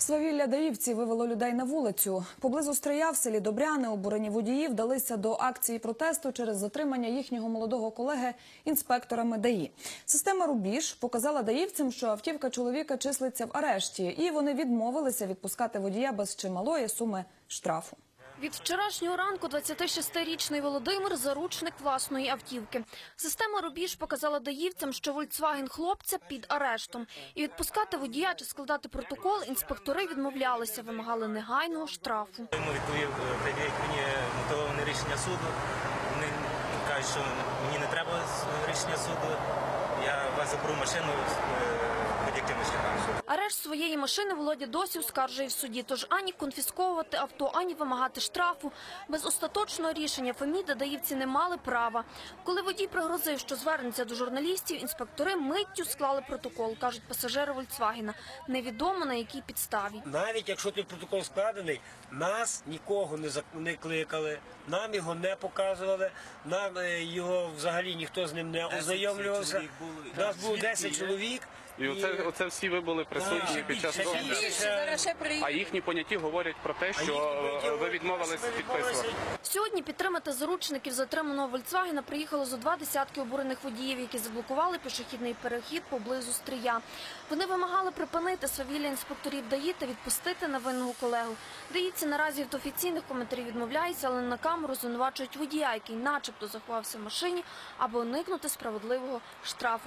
Свавілля Даївці вивело людей на вулицю. Поблизу Стрия в селі Добряни обурені водії вдалися до акції протесту через затримання їхнього молодого колеги інспекторами ДАІ. Система Рубіж показала даївцям, що автівка чоловіка числиться в арешті, і вони відмовилися відпускати водія без чималої суми штрафу. Від вчорашнього ранку 26-річний Володимир – заручник власної автівки. Система «Рубіж» показала даївцям, що «Вольцваген» хлопця під арештом. І відпускати водія чи складати протокол інспектори відмовлялися, вимагали негайного штрафу. Йому відповів, е, пред'явіть мені мотивоване рішення суду. Вони кажуть, що мені не треба рішення суду. Я вас заберу машину Арешт своєї машини Володя досі оскаржує в суді, тож ані конфісковувати авто, ані вимагати штрафу. Без остаточного рішення Феміда даївці не мали права. Коли водій пригрозив, що звернеться до журналістів, інспектори миттю склали протокол, кажуть пасажири Вольцвагена. Невідомо на якій підставі. Навіть якщо той протокол складений, нас нікого не зак- не кликали, нам його не показували, нам е, його взагалі ніхто з ним не ознайомлювався. Нас було 10 чоловік. І оце, оце всі ви були присутні під час того. А їхні поняті говорять про те, що ви говорять, відмовились підписувати. Сьогодні підтримати заручників затриманого Вольцвагена приїхало зо два десятки обурених водіїв, які заблокували пішохідний перехід поблизу Стрия. Вони вимагали припинити свавілля інспекторів ДАІ та відпустити невинного колегу. Даївці наразі від офіційних коментарів відмовляються, але на камеру звинувачують водія, який начебто заховався в машині, аби уникнути справедливого штрафу.